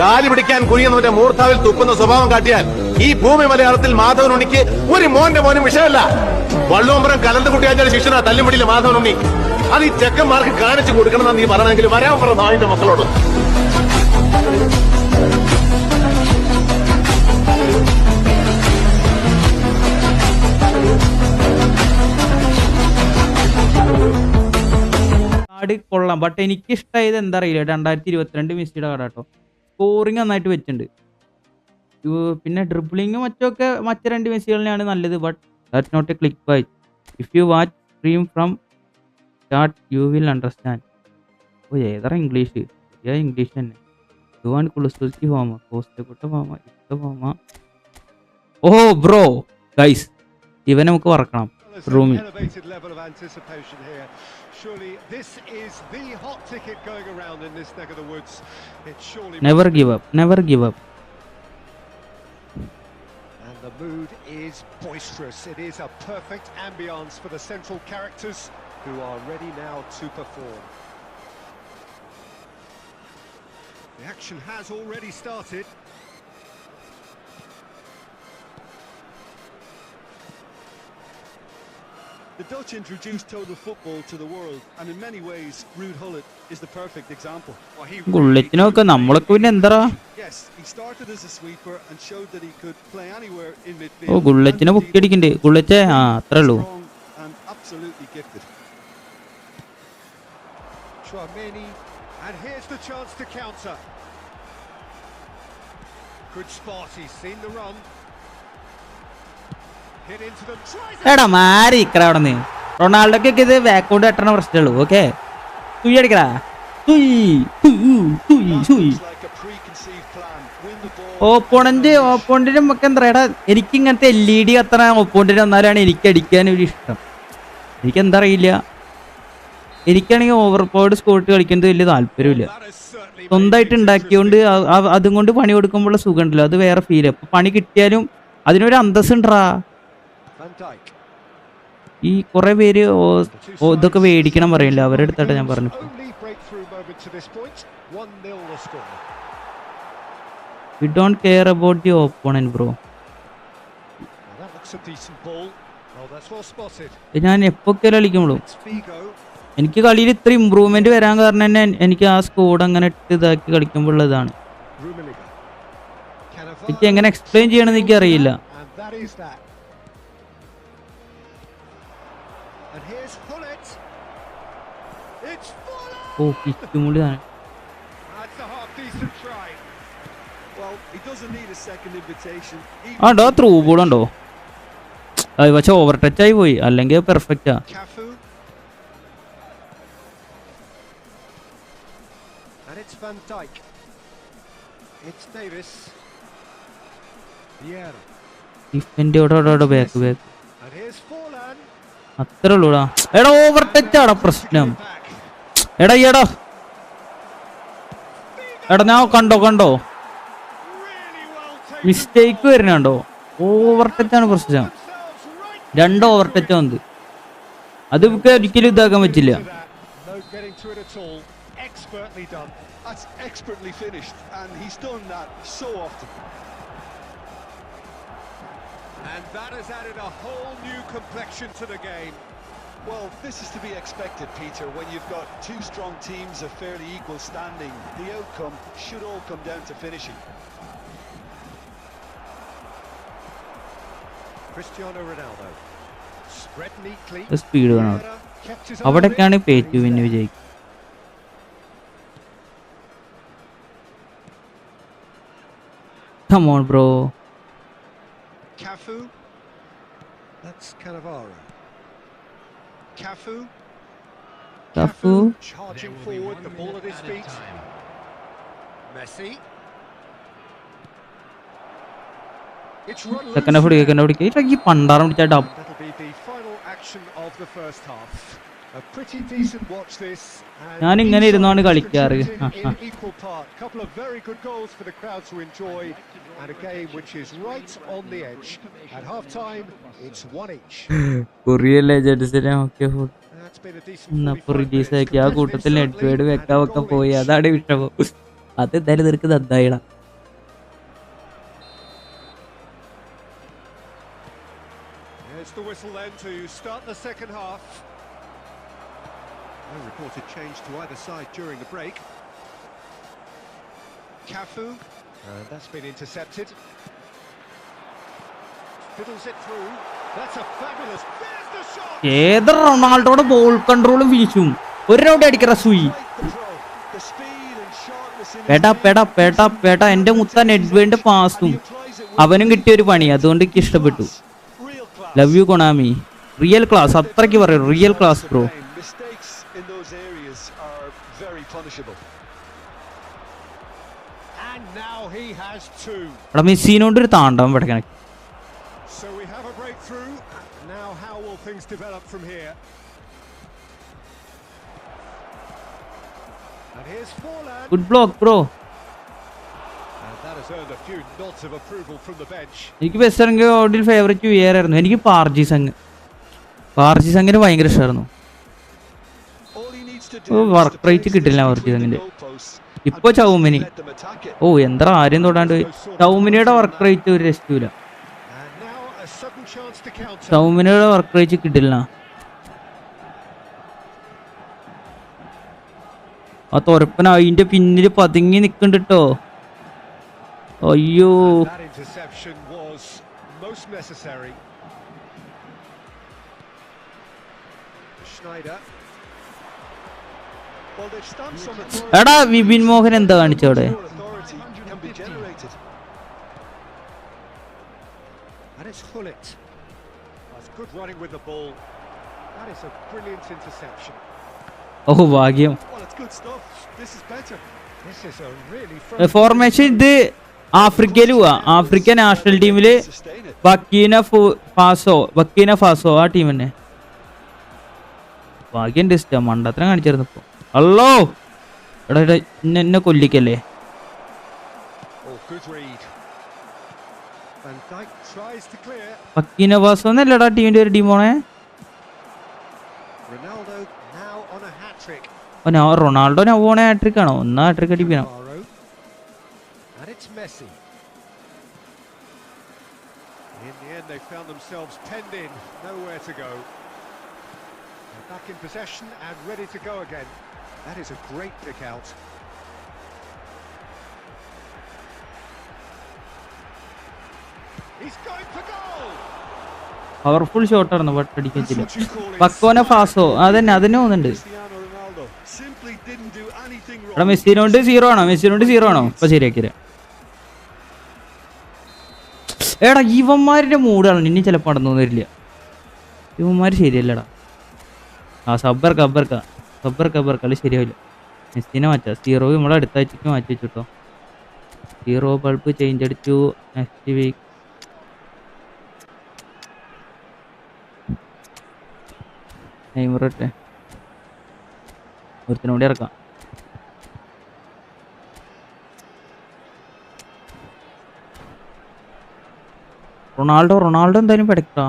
കാലി പിടിക്കാൻ കുനിയുന്നവന്റെ മൂർത്താവിൽ തുപ്പുന്ന സ്വഭാവം കാട്ടിയാൽ ഈ ഭൂമി മലയാളത്തിൽ മാധവൻ ഉണ്ണിക്ക് ഒരു മോന്റെ മോനും വിഷയമല്ല. വള്ളുവമ്പരം കലന്ത് കുട്ടിയാച്ചാൽ ശിക്ഷണ തല്ലുമുടിയിൽ മാധവൻ ഉണ്ണി. അത് ഈ ചെക്കന്മാർക്ക് കാണിച്ചു കൊടുക്കണമെന്ന് നീ പറയണമെങ്കിൽ വരാൻ പറ മക്കളോട്. കാർഡ് കൊള്ളാം. ബട്ട് എനിക്ക് ഇഷ്ടമായത് എന്താ അറിയില്ല. രണ്ടായിരത്തി ഇരുപത്തിരണ്ട് മിസ്റ്റിയുടെ കാർഡ് കേട്ടോ. സ്കോറിങ് നന്നായിട്ട് വെച്ചിട്ടുണ്ട്. പിന്നെ ഡ്രിബ്ലിങ്ങും മറ്റൊക്കെ മറ്റ് രണ്ട് മെസ്സികളിനെയാണ് നല്ലത് but that not a click bait if you watch stream from start you will understand ഓ ഏതാ ഇംഗ്ലീഷ് ഏ ഇംഗ്ലീഷ് തന്നെ? യുവാൻ കുളുസ്തുക്കി ഫോമ കോസ്റ്റക്കുട്ട ഫോമ ഇഷ്ട ഫോമ ഓ ബ്രോ ഗൈസ് ഇവനെ നമുക്ക് വറക്കണം Rumi. Elevated level of anticipation here. Surely this is the hot ticket going around in this neck of the woods. It surely never give up. Never give up. And the mood is boisterous. It is a perfect ambience for the central characters who are ready now to perform. The action has already started. He the world, and in midfield. Oh ഗുള്ളറ്റിനെ and പൊക്കി അടിക്കണ്ട് ഗുള്ളറ്റേ ആ അത്രേ ഉള്ളൂ strong and absolutely gifted. Chouameni, and here's the chance to counter. Good spot, he's seen the run. എടാ മാറി ഇക്കറ അവിടെ നിന്ന് റൊണാൾഡോക്കൊക്കെ ഇത് ബാക്കോട്ട് എട്ടണ പ്രശ്നമുള്ളൂ ഓക്കെ തുയി അടിക്കടാ. തുയി തുയ്, തുയ്. ഓപ്പോണന്റ് ഓപ്പോണന്റിനും ഒക്കെ എന്താ എടാ എനിക്ക് ഇങ്ങനത്തെ എൽ ഇ ഡി കത്തണ ഓപ്പോണന്റിന് വന്നാലാണ് എനിക്ക് അടിക്കാൻ ഒരു ഇഷ്ടം. എനിക്ക് എന്താ അറിയില്ല. എനിക്കാണെങ്കിൽ ഓവർ പവേർഡ് സ്കോട്ട് കളിക്കുന്നത് വലിയ താല്പര്യമില്ല. സ്വന്തമായിട്ട് ഉണ്ടാക്കിയോണ്ട് അതും കൊണ്ട് പണി കൊടുക്കുമ്പോഴുള്ള സുഖമുണ്ടല്ലോ അത് വേറെ അപ്പൊ പണി കിട്ടിയാലും അതിനൊരു അന്തസ് ഉണ്ടാ Van Dijk. ഈ കുറെ പേര് ഇതൊക്കെ മേടിക്കണം പറയില്ല. അവരുടെ അടുത്തായിട്ട് ഞാൻ പറഞ്ഞു Only breakthrough moment to this point. 1-0 the score. We don't care about the opponent bro. ഞാൻ എപ്പോഴൊക്കെ കളിക്കുമ്പോഴും. എനിക്ക് കളിയിൽ ഇത്ര ഇമ്പ്രൂവ്മെന്റ് വരാൻ കാരണം തന്നെ എനിക്ക് ആ സ്കോഡ് അങ്ങനെ ഇട്ട് ഇതാക്കി കളിക്കുമ്പോൾ ഉള്ളതാണ്. എനിക്ക് എങ്ങനെ എക്സ്പ്ലെയിൻ ചെയ്യണമെന്ന് എനിക്ക് അറിയില്ല invitation. Even ആ ഉണ്ടോ ത്രൂ ബോൾ ഉണ്ടോ അത് പക്ഷെ ഓവർ ടച്ച് ആയി പോയി അല്ലെങ്കിൽ പെർഫെക്റ്റാ Cafu. And it's Van Dijk. It's Davis. Vieira. Defend ഓടോ ബാക്ക് ബാക്ക്. അത്രേ ഉള്ളൂടാ എടാ ഓവർ ടച്ച് ആടാ പ്രശ്നം. എടാ എടാ. എടാ ഞാൻ കണ്ടോ കണ്ടോ? മിസ്റ്റേക്ക് വരുന്നുണ്ടോ ഓവർ ആണ് പ്രശ്നം. രണ്ട് ഓവർ ടച്ചാ ഉണ്ട്. അത് നമുക്ക് ഒരിക്കലും ഇതാക്കാൻ പറ്റില്ല. And that has added a whole new complexion to the game. Well, this is to be expected, Peter. When you've got two strong teams of fairly equal standing, the outcome should all come down to finishing. Cristiano Ronaldo. Spread neatly. Speed വേണം അവിടെ. Vieira kept his eye on അവിടേക്കാണ് it, പേറ്റ് and he's പിന്നെ there. വിജയിക്കും come on bro Cafu. That's Cannavaro. Cafu. Cafu. Charging forward, the ball at his feet. Messi. Second half പിടിക്കുക ഈ പണ്ടാറം പിടിച്ചാ dub ഞാൻ ഇങ്ങനെ each ഇരുന്നാണ് കളിക്കാറ്. contributing ആ, in equal part. Couple of very good goals for the crowd to enjoy, and a game which is right on the edge. At half time, it's one each. കൊറിയല്ലേ ജഡ്സിനെ ഒക്കെ That's been a decent എന്നപ്പോ 45 release minutes. ആക്കി ആ കൂട്ടത്തിൽ വെക്കാൻ ഒക്കെ പോയി അതാണ് വിഷമം അത് എന്തായാലും നിനക്ക് നന്നായിടാം Here's the whistle then to start the second half. No reported change to either side during the break. Cafu, and that's been intercepted. Fiddles it through. That's a fabulous. There's the shot. ഏത് റൊണാൾഡോയുടെ ball കൺട്രോളും വീശും ഒരു round അടിക്കറ സൂയി പേട്ടാ. പേട്ടാ പേട്ടാ പേട്ടാ എന്റെ മുത്താൻ എഡ്വേന്റെ പാസും അവനും കിട്ടിയ ഒരു പണി അതുകൊണ്ട് എനിക്ക് ഇഷ്ടപ്പെട്ടു real class. Love you Konami real class അത്രയ്ക്ക് പറയൂ real class bro punishable. And now he has two. എടാ മെസ്സിനോണ്ട് ഒരു താണ്ടവം പഠിക്കണം So we have a breakthrough. Now, how will things develop from here? And here's Forlan. Good block, bro. എനിക്ക് best ഓഡിൽ favourite ആയിരുന്നു എനിക്ക് പാർജി സംഗ് പാർജി സംഗിന് ഭയങ്കര ഇഷ്ടമായിരുന്നു വർക്ക് റേറ്റ് കിട്ടില്ല അവർക്ക് ഇതിന്റെ ഇപ്പൊ ചൗമിനി. ഓ എന്താ ആരും തൊടാണ്ട്. ചൗമിനിയുടെ വർക്ക് റേറ്റ് ഒരു രക്ഷില്ല ചൗമിനിയുടെ വർക്ക് റേറ്റ് കിട്ടില്ല. ആ തൊരപ്പന അതിന്റെ പിന്നിൽ പതുങ്ങി നിക്കണ്ടിട്ടോ അയ്യോ. Schneider. എടാ വിപിൻ മോഹൻ എന്താ കാണിച്ചവിടെ ഓഹ് ഭാഗ്യം. ഫോർമേഷൻ ഇത് ആഫ്രിക്കയിൽ പോവാ ആഫ്രിക്ക നാഷണൽ ടീമിൽ ബക്കീന ഫാസോ ബക്കീന ഫാസോ ആ ടീം തന്നെ ഭാഗ്യം ഡിസ്റ്റ മണ്ടത്ര കാണിച്ചിരുന്നു അല്ലോ എടാ എടാ എന്നെ കൊല്ലിക്കല്ലേ Oh, ഫാസോ എന്നല്ലടാ ടീമിന്റെ ഒരു ടീം പോണേ Ronaldo now on a hat trick. ഓ ഞാൻ റൊണാൾഡോ പോണേ ഹാട്രിക് ആണോ ഒന്നാ hat-trick Messi. In the end, they found themselves penned in, nowhere to go. Back in possession and ready to go again. That is a great pick out. He's going for goal! Powerful ഷോട്ടായിരുന്നു but call Burkina Faso അതന്നെ അതിനെ എടാ wrong. മെസ്സിനോണ്ട് zero ആണോ മെസ്സിനോണ്ട് zero ആണോ ഇപ്പൊ ശരിയാക്കിയത് എടാ ഇവന്മാരുടെ മൂടാണ് ഇനി ചിലപ്പോൾ നടന്നു വരില്ല ഇവന്മാർ ശരിയല്ലടാ ആ സബ്ബർ കബ്ബർക്ക സബ്ബർ കബ്ബർ കളി ശരിയാവില്ല. മെസ്സിനെ മാറ്റാം. സീറോ നമ്മളെ അടുത്ത ആഴ്ചക്ക് മാറ്റി വെച്ചിട്ടോ. സീറോ ബൾബ് ചേഞ്ച് അടിച്ചു. നെക്സ്റ്റ് വീക്ക് നെയ്മറട്ടെ ഒരുത്തിനും കൂടി ഇറക്കാം. റൊണാൾഡോ റൊണാൾഡോ എന്തായാലും പെടക്കട്ടോ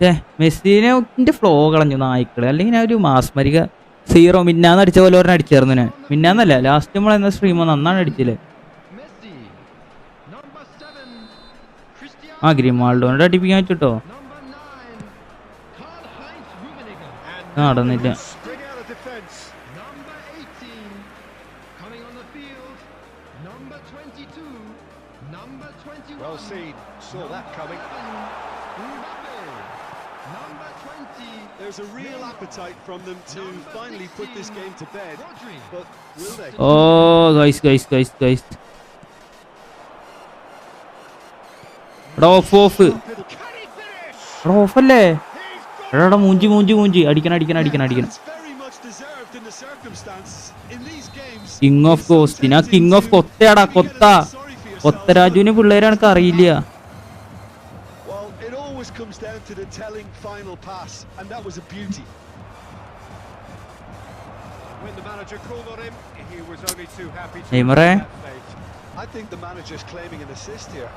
ഏ മെസ്സീനെ ഫ്ലോ കളഞ്ഞു നായ്ക്കൾ അല്ലെങ്കിൽ ഞാൻ ഒരു മാസ്മരിക സീറോ മിന്നാന്ന് അടിച്ച പോലെ ഒരെണ്ണം അടിച്ചായിരുന്നു ഞാൻ. മിന്നാന്നല്ല ലാസ്റ്റ് നമ്മൾ എന്ന സ്ട്രീമോ നന്നാണ് അടിച്ചില്ലേ ആ ഗ്രിമാൾഡോനോട് അടിപ്പിക്കാൻ വെച്ചിട്ടോ? നടന്നില്ല. 11, Mbappe. Number 20, There's a real appetite from them to finally put this game to bed. But will they? Oh, guys, guys, guys, guys. എടാ ഓഫ് ഓഫ്? എടാ ഓഫ് അല്ലേ എടാ മൂഞ്ചി മൂഞ്ചി മൂഞ്ചി അടിക്കണം അടിക്കണം അടിക്കണം അടിക്കണം കിങ് ഓഫ് കോസ്റ്റ് ആ കിങ് ഓഫ് കൊത്തയാടാ കൊത്ത കൊത്തരാജുവിന് പിള്ളേരെ എനിക്ക് അറിയില്ല attempted a telling final pass, and that was a beauty. When the manager called on him, he was only too happy to Imre. I think the manager's claiming an assist here.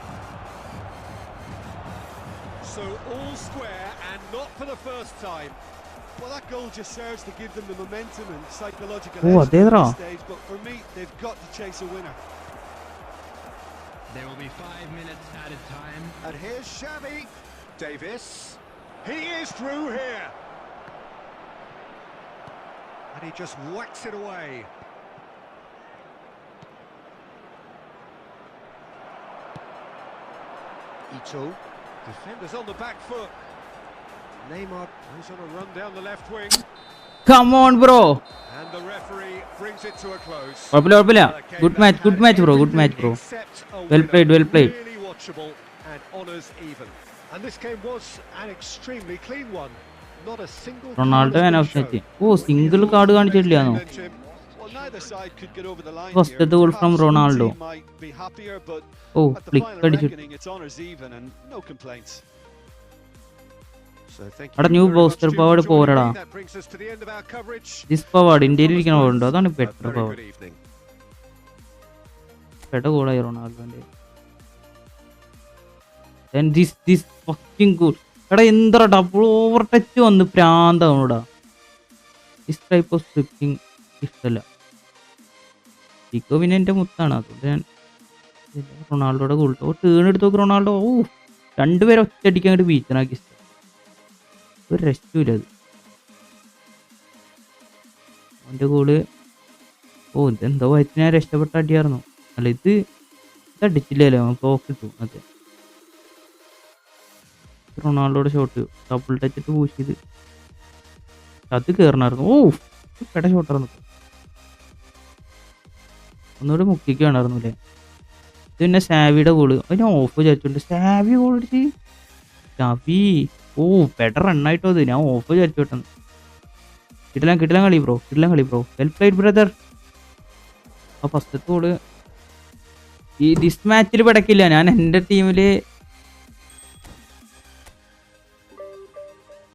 So all square and not for the first time. Well, that goal just serves to give them the momentum and psychological edge at stage, but for me, they've got to chase a winner. There will be five minutes added time. And here's Xavi. Davis. He is through here. And he just whacks it away. Ito. Defenders on the back foot. Neymar goes on a run down the left wing. Come on, bro. And the referee brings it to a close. Opila, opila. Good match, good match, bro. Good match, bro. Well played, well played. Really watchable and honors even. And this game was an extremely clean one. Not a single Ronaldo man of shown. ഓ single card കാണിച്ചിട്ടില്ലാന്നോ Well, neither side could get over the line First here. goal from Ronaldo. might be happier, but oh flick final it's honours even and no complaints. അവിടെ new booster joining പോരടാ. This Pavard ഇന്ത്യയിൽ ഇരിക്കണ പോലുണ്ടോ അതാണ് better very പെട്ട ഗോളായി റൊണാൾഡോന്റെ This this fucking goal. എടാ എന്താ double over touch വന്ന് പ്രാന്താവണോടാ ദിസ് ടൈപ്പ് ഓഫ് സ്ക്രിപ്റ്റിംഗ് ഇഷ്ടമല്ല ഇക്കോ പിന്നെ എന്റെ മുത്താണ്. അതുകൊണ്ട് ഞാൻ റൊണാൾഡോയുടെ ഗോൾ ഓ ടേൺ എടുത്ത് നോക്കി റൊണാൾഡോ. ഓ രണ്ടുപേരെ ഒറ്റയടിക്കാൻ അങ്ങോട്ട് ബീച്ചനാക്കി ഇഷ്ടം ഒരു രക്ഷയില്ല അത്. അവന്റെ ഗോൾ ഓ ഇതെന്തോ വയറ്റിന് ഞാൻ രക്ഷപ്പെട്ട അടിയായിരുന്നു. അല്ല ഇത് ഇത് അടിച്ചില്ലല്ലോ. ബ്ലോക്ക് ഇട്ടു. അതെ. റൊണാൾഡോയുടെ ഷോട്ട് ഡബിൾ ടച്ച് ഇട്ട് പൂശ് ചെയ്ത്. അത് കയറണമായിരുന്നു ഓ പെട ഷോട്ടായിരുന്നു ഒന്നുകൂടി മുക്കിക്ക് അല്ലേ? ഇത് പിന്നെ സാവിയുടെ ഗോൾ അതിന് ഓഫ് വിചാരിച്ചോണ്ട് സാവി ഗോൾ അടിച്ച്. സാവി ഓ പെട റണ്ണായിട്ടോ അത്. ഞാൻ ഓഫ് വിചാരിച്ചു പെട്ടെന്ന് കിട്ടില്ല കിട്ടില്ല കളി ബ്രോ കിട്ടില്ല കളി ബ്രോ വെൽ ലൈറ്റ് ബ്രദർ ആ ഫസ്റ്റത്തെ ഗോൾ ഈ ദിസ് മാച്ചിൽ പിടക്കില്ല. ഞാൻ എന്റെ ടീമിൽ